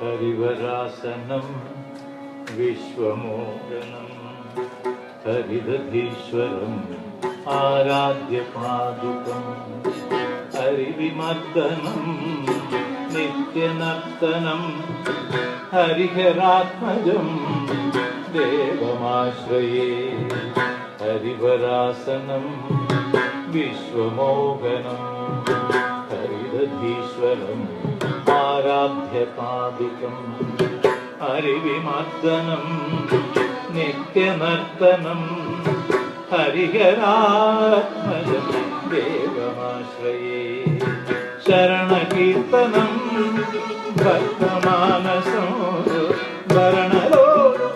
ഹരിവരാസനം വിശ്വമോഹനം ഹരിദധീശ്വരം ആരാധ്യപാദുകം ഹരിവിമർദ്ദനം നിത്യനർത്തനം ഹരിഹരാത്മജം ദേവമാശ്രയേ ഹരിവരാസനം വിശ്വമോഹനം. ഹരിദധീശ്വരം ആരാധ്യപാദുകം ഹരിവിമർദ്ദനം നിത്യനർത്തനം ഹരിഹരാത്മജം ദേവമാശ്രയേ. ശരണകീർത്തനം ഭക്തമാനസം ഭരണലോകം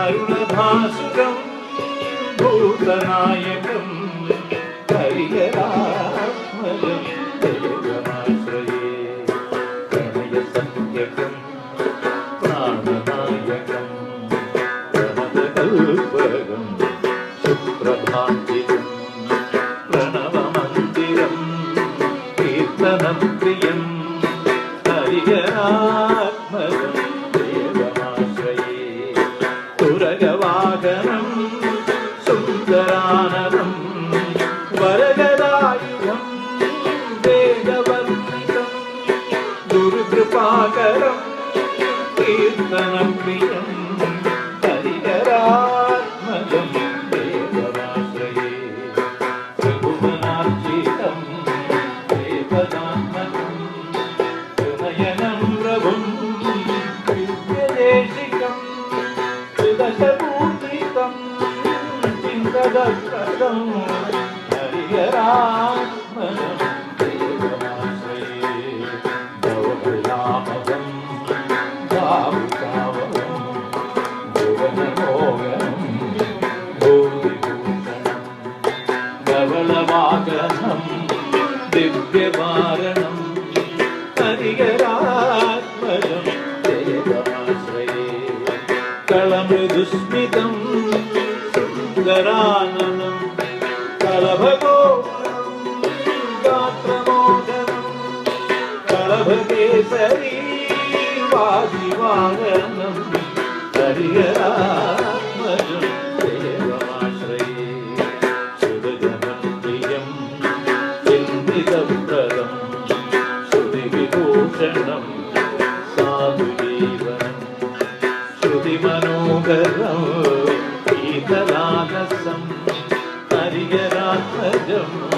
അരുണഭാസുരം ഭൂതനായകം കളഭഗോപുരം ഗാത്രമോദനം കളഭകേസരി വാദിവാഹനം ഹരിഹരാത്മജം ദേവമാശ്രയേ സുരജനം പ്രിയം ചിന്തിതപ്രദം ശ്രുതിവിഭൂഷണം സാധുജീവനം ശ്രുതിമനോഹരം ഗീതലാലസം ഹരിഹരാത്മജം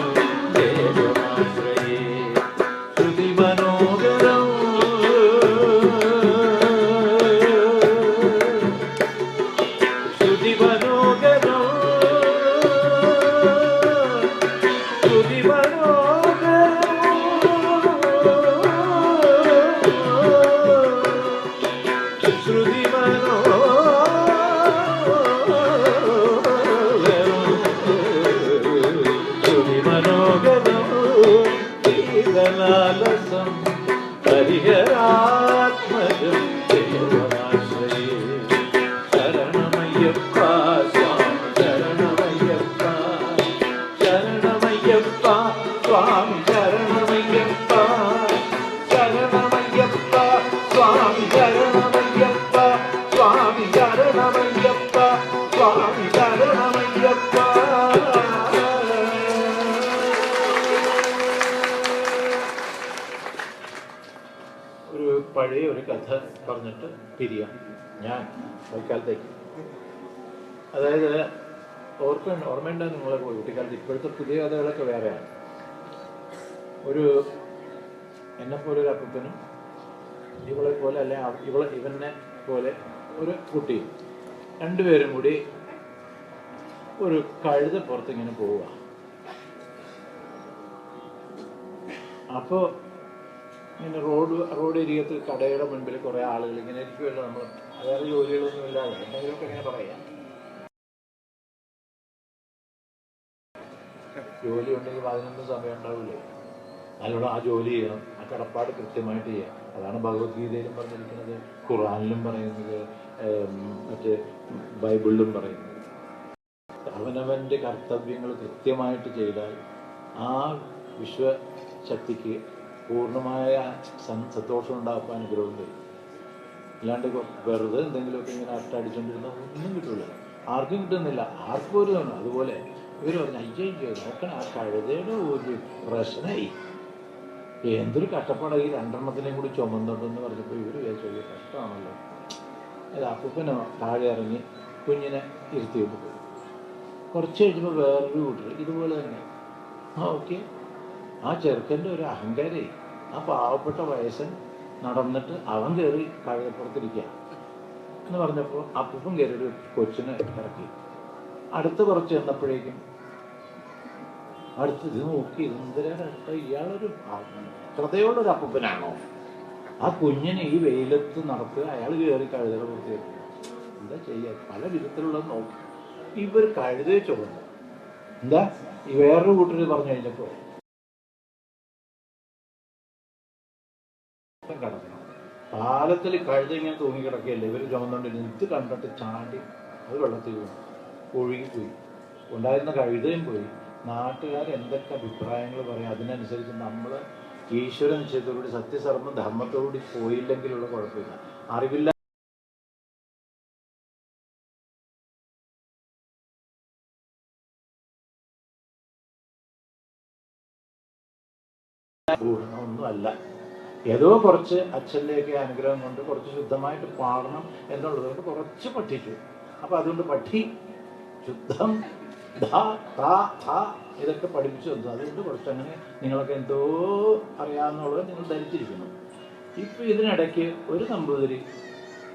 സ്വാമി ശരണമയ്യപ്പ ശരണമയ്യപ്പ സ്വാമി ശരണമയ്യപ്പ സ്വാമി ശരണമയ്യപ്പ സ്വാമി ശരണമയ്യപ്പ ഒരു പഴയ ഒരു കഥ പറഞ്ഞിട്ട് പിരിയാം. ഞാൻ വൈക്കാലത്തേക്ക് അതായത് ഓർക്ക ഓർമ്മയുണ്ടാകും നിങ്ങളെ കുട്ടിക്കാലത്ത് ഇപ്പോഴത്തെ പുതിയ കഥകളൊക്കെ വേറെയാണ്. ഒരു എന്നെപ്പോലെ ഒരു അപ്പനും ഇവളെ പോലെ അല്ലെ ഇവളെ ഇവനെ പോലെ ഒരു കുട്ടിയും രണ്ടുപേരും കൂടി ഒരു കഴുത പുറത്തിങ്ങനെ പോവുക. അപ്പോൾ ഇങ്ങനെ റോഡ് റോഡ് ഏരിയത്തിൽ കടയുടെ മുൻപിൽ കുറേ ആളുകൾ ഇങ്ങനെ ഇരിക്കുമല്ലോ നമ്മൾ അതായത് ജോലികളൊന്നും ഇല്ലാതെ എന്തെങ്കിലുമൊക്കെ ഇങ്ങനെ പറയാം. ജോലി ഉണ്ടെങ്കിൽ അതിനൊന്നും സമയം ഉണ്ടാവില്ലേ? അതിലൂടെ ആ ജോലി ചെയ്യണം. ആ കടപ്പാട് കൃത്യമായിട്ട് ചെയ്യാം അതാണ് ഭഗവത്ഗീതയിലും പറഞ്ഞിരിക്കുന്നത് ഖുറാനിലും പറയുന്നത് മറ്റേ ബൈബിളിലും പറയുന്നത്. അവനവന്റെ കർത്തവ്യങ്ങൾ കൃത്യമായിട്ട് ചെയ്താൽ ആ വിശ്വശക്തിക്ക് പൂർണമായ സന്തോഷം ഉണ്ടാക്കാൻ അനുഗ്രഹം തരും അല്ലാണ്ട് വെറുതെ എന്തെങ്കിലുമൊക്കെ ഇങ്ങനെ അട്ടടിച്ചോണ്ടിരുന്ന ഒന്നും കിട്ടില്ല ആർക്കും കിട്ടുന്നില്ല. ആർക്കും ഒരു അതുപോലെ ഇവർ പറഞ്ഞു അയ്യോ നോക്കണം ആ കഴുതയുടെ ഒരു പ്രശ്നമായി. എന്തൊരു കഷ്ടപ്പാടാണ് ഈ രണ്ടെണ്ണത്തിനെയും കൂടി ചുമന്നുണ്ടെന്ന് പറഞ്ഞപ്പോൾ ഇവർ വിചാരിച്ചു വലിയ കഷ്ടമാണല്ലോ. അത് അപ്പൂപ്പനോ താഴെ ഇറങ്ങി കുഞ്ഞിനെ ഇരുത്തി വിട്ടു പോയി. കുറച്ച് കഴിഞ്ഞപ്പോൾ വേറൊരു കൂട്ടർ ഇതുപോലെ തന്നെ. ആ ഓക്കെ. ആ ചെറുക്കന്റെ ഒരു അഹങ്കാരേ. ആ പാവപ്പെട്ട വയസ്സൻ നടന്നിട്ട് അവൻ കയറി കഴുതപ്പുറത്തിരിക്കുക എന്ന് പറഞ്ഞപ്പോൾ അപ്പൂപ്പൻ കയറി ഒരു കൊച്ചിനെ ഇറക്കി. അടുത്ത് കുറച്ച് ചെന്നപ്പോഴേക്കും അടുത്ത് ഇത് നോക്കി എന്തിനാണ് ഇയാളൊരു ഹൃദയമുള്ളൊരു അപ്പനാണോ ആ കുഞ്ഞിനെ ഈ വെയിലത്ത് നടത്തുക അയാൾ കയറി കഴുതയുടെ പുറത്ത് എന്താ ചെയ്യുക പല വിധത്തിലുള്ളത് നോക്കി. ഇവർ കഴുതയെ ചുമന്നു എന്താ? ഈ വേറൊരു കൂട്ടർ പറഞ്ഞു കഴിഞ്ഞപ്പോൾ പാലത്തിൽ കഴുത ഇങ്ങനെ തൂങ്ങി കിടക്കുകയല്ലേ ഇവർ ചുമന്നുകൊണ്ടിരുന്നു. ഇത് കണ്ടിട്ട് ചാടി അത് വെള്ളത്തിൽ വീണു. ഒഴുകിപ്പോയി. ഉണ്ടായിരുന്ന കഴുതയും പോയി. നാട്ടുകാർ എന്തൊക്കെ അഭിപ്രായങ്ങൾ പറയും അതിനനുസരിച്ച് നമ്മൾ ഈശ്വര നിശ്ചയത്തോടുകൂടി സത്യസർമ്മ ധർമ്മത്തോടുകൂടി പോയില്ലെങ്കിലുള്ള കുഴപ്പമില്ല. അറിവില്ല ഒന്നുമല്ല ഏതോ കുറച്ച് അച്ഛന്റെയൊക്കെ അനുഗ്രഹം കൊണ്ട് കുറച്ച് ശുദ്ധമായിട്ട് പാടണം എന്നുള്ളത് കൊണ്ട് കുറച്ച് പഠിച്ചു. അപ്പൊ അതുകൊണ്ട് പഠി. ശുദ്ധം ഇതൊക്കെ പഠിപ്പിച്ചു തന്നു. അതുകൊണ്ട് കുറച്ച് അങ്ങനെ നിങ്ങളൊക്കെ എന്തോ അറിയാവുന്നുള്ളത് നിങ്ങൾ ധരിച്ചിരിക്കുന്നു. ഇപ്പൊ ഇതിനിടയ്ക്ക് ഒരു നമ്പൂതിരി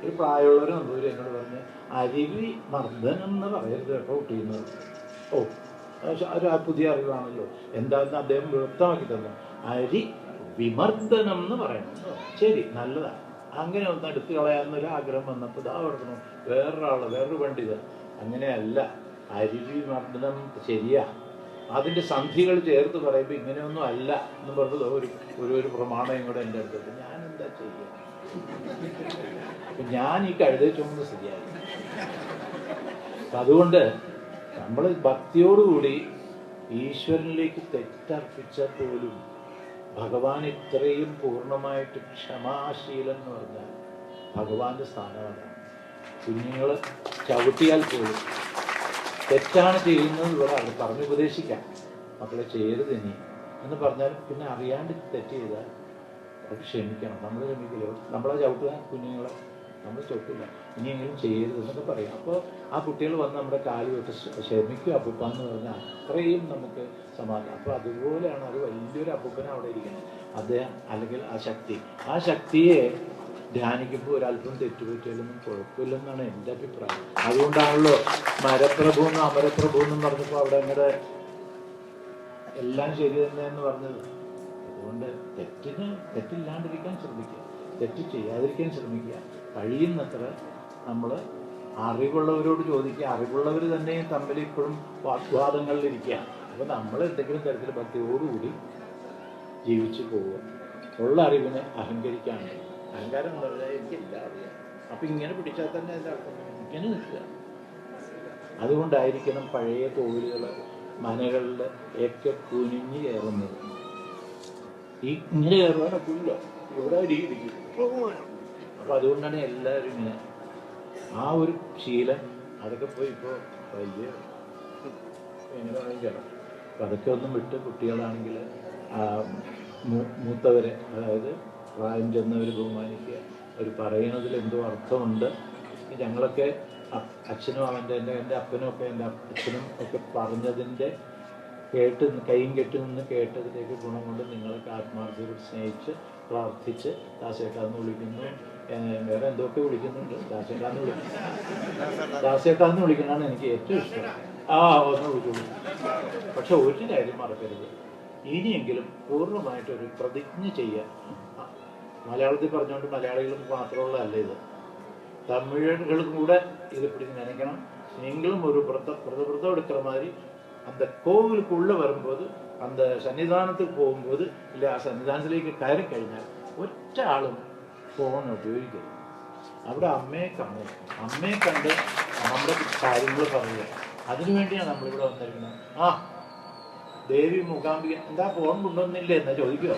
ഒരു പ്രായമുള്ള ഒരു നമ്പൂതിരി എന്നോട് പറഞ്ഞ് അരുവി മർദ്ദനം എന്ന് പറയരുത് കേട്ടോ കുട്ടിയെന്ന് ഓ ഒരു പുതിയ അറിവാണല്ലോ. എന്താണെന്ന് അദ്ദേഹം വ്യക്തമാക്കി തന്നു. അരി വിമർദ്ദനം എന്ന് പറയണം ശരി നല്ലതാണ് അങ്ങനെ ഒന്ന് എടുത്തു കളയാമെന്നൊരു ആഗ്രഹം വന്നപ്പോൾ ഇതാ ഓർക്കണം വേറൊരാൾ വേറൊരു പണ്ഡിതൻ. അങ്ങനെയല്ല. അരുവി മർദ്ദനം ശരിയാ. അതിന്റെ സന്ധികൾ ചേർത്ത് പറയുമ്പോൾ ഇങ്ങനെയൊന്നും അല്ല എന്ന് പറഞ്ഞത് ഒരു ഒരു ഒരു പ്രമാണം കൂടെ എന്റെ അടുത്തുണ്ട് ഞാൻ എന്താ ചെയ്യുക ഞാൻ ഈ കഴുതേ ചുമന്ന് ശരിയായി. അതുകൊണ്ട് നമ്മൾ ഭക്തിയോടുകൂടി ഈശ്വരനിലേക്ക് തെറ്റർപ്പിച്ച പോലും ഭഗവാൻ ഇത്രയും പൂർണമായിട്ട് ക്ഷമാശീലം എന്ന് പറഞ്ഞാൽ ഭഗവാന്റെ സ്ഥാനമാണ്. കുഞ്ഞുങ്ങൾ ചവിട്ടിയാൽ പോലും തെറ്റാണ് ചെയ്യുന്നത് ഇവിടെ അത് പറഞ്ഞു ഉപദേശിക്കാം. മക്കളെ ചെയ്യരുത് ഇനി എന്ന് പറഞ്ഞാൽ പിന്നെ അറിയാണ്ട് തെറ്റ് ചെയ്താൽ അത് ക്ഷമിക്കണം. നമ്മൾ ക്ഷമിക്കില്ല. നമ്മളെ ചവിട്ടുക കുഞ്ഞുങ്ങളെ നമ്മൾ ചവിട്ടില്ല. ഇനിയെങ്കിലും ചെയ്യരുത് എന്നൊക്കെ പറയും. അപ്പോൾ ആ കുട്ടികൾ വന്ന് നമ്മുടെ കാൽ തൊട്ട് ക്ഷമിക്കുക ക്ഷമിക്കും അപ്പൂപ്പ എന്ന് പറഞ്ഞാൽ അത്രയും നമുക്ക് സമാധാനം. അപ്പോൾ അതുപോലെയാണ് അത് വലിയൊരു അപ്പൂപ്പന അവിടെ ഇരിക്കുന്നത്. അദ്ദേഹം അല്ലെങ്കിൽ ആ ശക്തി. ആ ശക്തിയെ ധ്യാനിക്കുമ്പോൾ ഒരല്പം തെറ്റുപറ്റിയാലൊന്നും കുഴപ്പമില്ലെന്നാണ് എന്റെ അഭിപ്രായം. അതുകൊണ്ടാണല്ലോ മരപ്രഭു എന്നും അമരപ്രഭു എന്നും പറഞ്ഞപ്പോൾ അവിടെ അങ്ങടെ എല്ലാം ശരി തന്നെ എന്ന് പറഞ്ഞത്. അതുകൊണ്ട് തെറ്റിന് തെറ്റില്ലാണ്ടിരിക്കാൻ ശ്രമിക്കുക. തെറ്റ് ചെയ്യാതിരിക്കാൻ ശ്രമിക്കുക. കഴിയുന്നത്ര നമ്മൾ അറിവുള്ളവരോട് ചോദിക്കുക. അറിവുള്ളവർ തന്നെയും തമ്മിൽ ഇപ്പോഴും വാഗ്വാദങ്ങളിലിരിക്കുക അപ്പോൾ നമ്മൾ എന്തെങ്കിലും തരത്തിൽ ഭക്തിയോടുകൂടി ജീവിച്ചു പോവുക. ഉള്ള അറിവിനെ അഹങ്കരിക്കാണ്ട് അഹങ്കാരം പറഞ്ഞാൽ എനിക്കില്ല. അപ്പം ഇങ്ങനെ പിടിച്ചാൽ തന്നെ അർത്ഥം ഇങ്ങനെ നിൽക്കുക. അതുകൊണ്ടായിരിക്കണം പഴയ കോവിലുകൾ മനകളിൽ ഒക്കെ കുനിഞ്ഞ് കയറുന്നത്. ഈ ഇങ്ങനെ കയറുവാനൊക്കില്ല ഇവിടെ രീതിക്ക് അപ്പൊ അതുകൊണ്ടാണ് എല്ലാവരും ഇങ്ങനെ. ആ ഒരു ശീലം അതൊക്കെ പോയി ഇപ്പോൾ വലിയ എങ്ങനെ വേണമെങ്കിൽ അപ്പൊ അതൊക്കെ ഒന്നും വിട്ട് കുട്ടികളാണെങ്കിൽ മൂത്തവരെ അതായത് പ്രായം ചെന്നവർ ബഹുമാനിക്കുക. അവർ പറയുന്നതിൽ എന്തോ അർത്ഥമുണ്ട്. ഞങ്ങളൊക്കെ അച്ഛനും അവന്റെ എന്റെ എന്റെ അപ്പനും ഒക്കെ എന്റെ അച്ഛനും ഒക്കെ പറഞ്ഞതിന്റെ കേട്ട് കൈയും കെട്ടി നിന്ന് കേട്ടതിലേക്ക് ഗുണം കൊണ്ട് നിങ്ങളൊക്കെ ആത്മാർത്ഥയോട് സ്നേഹിച്ച് പ്രാർത്ഥിച്ച് ദാസേട്ടാന്ന് വിളിക്കുന്നു. വേറെ എന്തൊക്കെ വിളിക്കുന്നുണ്ട്? ദാസേട്ടാന്ന് വിളിക്കുന്നു ദാസേട്ടാന്ന് വിളിക്കുന്നതാണ് എനിക്ക് ഏറ്റവും ഇഷ്ടം. ആ ഒന്ന് വിളിക്കുള്ളൂ പക്ഷെ ഒരു കാര്യം മറക്കരുത്. ഇനിയെങ്കിലും പൂർണമായിട്ടൊരു പ്രതിജ്ഞ ചെയ്യുക മലയാളത്തിൽ പറഞ്ഞുകൊണ്ട് മലയാളികൾക്ക് മാത്രമുള്ള അല്ല ഇത്. തമിഴர்களும் கூட இது பிடிச்சு நினைக்கணும் நீங்களும் ஒரு വ്രത பிரதம் എടുക്കുന്ന മാതിരി അന്ത கோவிலுக்குள்ளே വരുമ്പോൾ അന്ത സന്നിധാനത്തിൽ പോകുമ്പോൾ ഇല്ല ആ സന്നിധാനത്തിലേക്ക് കയറി കഴിഞ്ഞാൽ ഒറ്റ ആളും ഫോൺ ഉപയോഗിക്കരുത്. അവിടെ അമ്മയെ കാണുക. അമ്മയെ കണ്ട് നമ്മുടെ കാര്യങ്ങൾ പറയുക. അതിനുവേണ്ടിയാണ് നമ്മളിവിടെ വന്നിരിക്കുന്നത്. ആ ദേവി മൂകാംബിക എന്താ ഫോൺ കൊണ്ടുവന്നില്ലേ എന്നാ ചോദിക്കുക.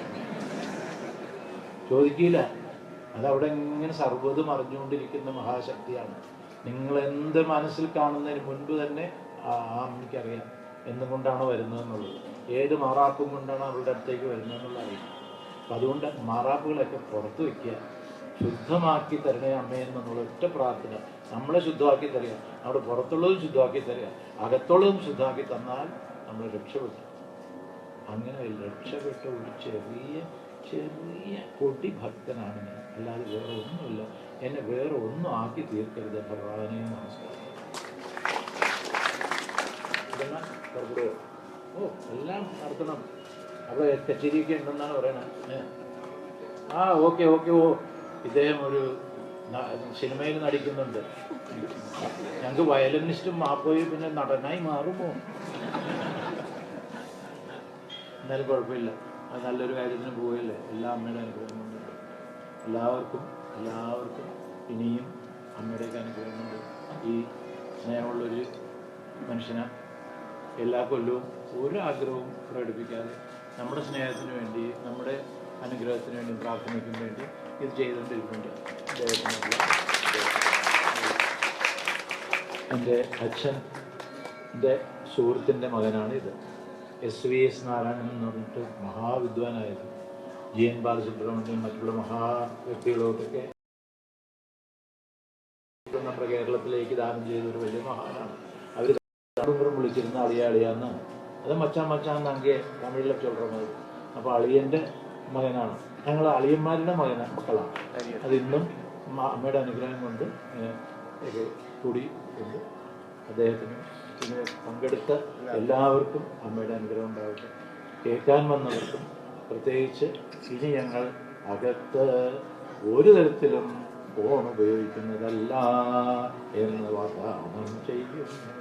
ചോദിക്കില്ല. അതവിടെ ഇങ്ങനെ സർവതും മറിഞ്ഞുകൊണ്ടിരിക്കുന്ന മഹാശക്തിയാണ്. നിങ്ങൾ എന്ത് മനസ്സിൽ കാണുന്നതിന് മുൻപ് തന്നെ ആ അമ്മയ്ക്കറിയാം എന്തുകൊണ്ടാണ് വരുന്നതെന്നുള്ളത്. ഏത് മാറാപ്പും കൊണ്ടാണ് അവരുടെ അടുത്തേക്ക് വരുന്നതെന്നുള്ള അറിയാം അപ്പം അതുകൊണ്ട് മാറാപ്പുകളൊക്കെ പുറത്ത് വയ്ക്കുക ശുദ്ധമാക്കി തരണേ അമ്മേ എന്നുള്ള ഒറ്റ പ്രാർത്ഥന. നമ്മളെ ശുദ്ധമാക്കി തരിക. അവിടെ പുറത്തുള്ളതും ശുദ്ധമാക്കി തരിക. അകത്തുള്ളതും ശുദ്ധമാക്കി തന്നാൽ നമ്മൾ രക്ഷപ്പെട്ടു അങ്ങനെ രക്ഷപ്പെട്ട ഒരു ചെറിയ ചെറിയ കൊടി ഭക്തനാണ് ഞാൻ. അല്ലാതെ വേറെ ഒന്നുമില്ല. എന്നെ വേറെ ഒന്നും ആക്കി തീർക്കരുത് ഭഗവാനെ നമസ്കാരം ഓ എല്ലാം നടത്തണം. അവിടെ കച്ചേരിയൊക്കെ പറയണത് ആ ഓക്കെ ഓക്കെ. ഓ ഇദ്ദേഹം ഒരു സിനിമയിൽ നടിക്കുന്നുണ്ട്. ഞങ്ങൾക്ക് വയലിനിസ്റ്റും മാപ്പോയി പിന്നെ നടനായി മാറുമോ? എന്നാലും കുഴപ്പമില്ല. അത് നല്ലൊരു കാര്യത്തിന് പോവുകയല്ലേ? എല്ലാ അമ്മയുടെ അനുഗ്രഹം കൊണ്ടുണ്ട് എല്ലാവർക്കും എല്ലാവർക്കും ഇനിയും അമ്മയുടെയൊക്കെ അനുഗ്രഹം കൊണ്ട് ഈ സ്നേഹമുള്ളൊരു മനുഷ്യനെ എല്ലാ കൊല്ലവും ഒരു ആഗ്രഹവും പ്രകടിപ്പിക്കാതെ നമ്മുടെ സ്നേഹത്തിന് വേണ്ടി നമ്മുടെ അനുഗ്രഹത്തിന് വേണ്ടി പ്രാർത്ഥനയ്ക്കും വേണ്ടി ഇത് ചെയ്തുകൊണ്ടിരിക്കുന്നുണ്ട്. ദൈവത്തിനുള്ള എന്റെ അച്ഛന്റെ സുഹൃത്തിന്റെ മകനാണ് ഇത് എസ് വി എസ് നാരായണൻ എന്ന് പറഞ്ഞിട്ട് മഹാവിദ്വാനായത്. ജി എൻ ബാലസുബ്രഹ്മണ്യം മറ്റുള്ള മഹാ വ്യക്തികളോടൊക്കെ നമ്മുടെ കേരളത്തിലേക്ക് ദാനം ചെയ്ത ഒരു വലിയ മഹാനാണ്. അവർ കുടുംബം വിളിച്ചിരുന്ന അളിയ അളിയാന്നാണ് അത് മച്ചാൻ മച്ചാൻ നങ്കെ തമിഴിലെ ചൊല്ലുന്നത് അപ്പോൾ അളിയന്റെ മകനാണ്. ഞങ്ങൾ അളിയന്മാരുടെ മകനാണ് മക്കളാണ്. അത് ഇന്നും അമ്മയുടെ അനുഗ്രഹം കൊണ്ട് കൂടി അദ്ദേഹത്തിന് ഇതിന് പങ്കെടുത്ത എല്ലാവർക്കും അമ്മയുടെ അനുഗ്രഹം ഉണ്ടാവട്ടെ. കേൾക്കാൻ വന്നവർക്കും പ്രത്യേകിച്ച് ഇനി ഞങ്ങൾ അകത്ത് ഒരു തരത്തിലും ഫോൺ ഉപയോഗിക്കുന്നതല്ല എന്ന് വാഗ്ദാനം ചെയ്യുന്നു.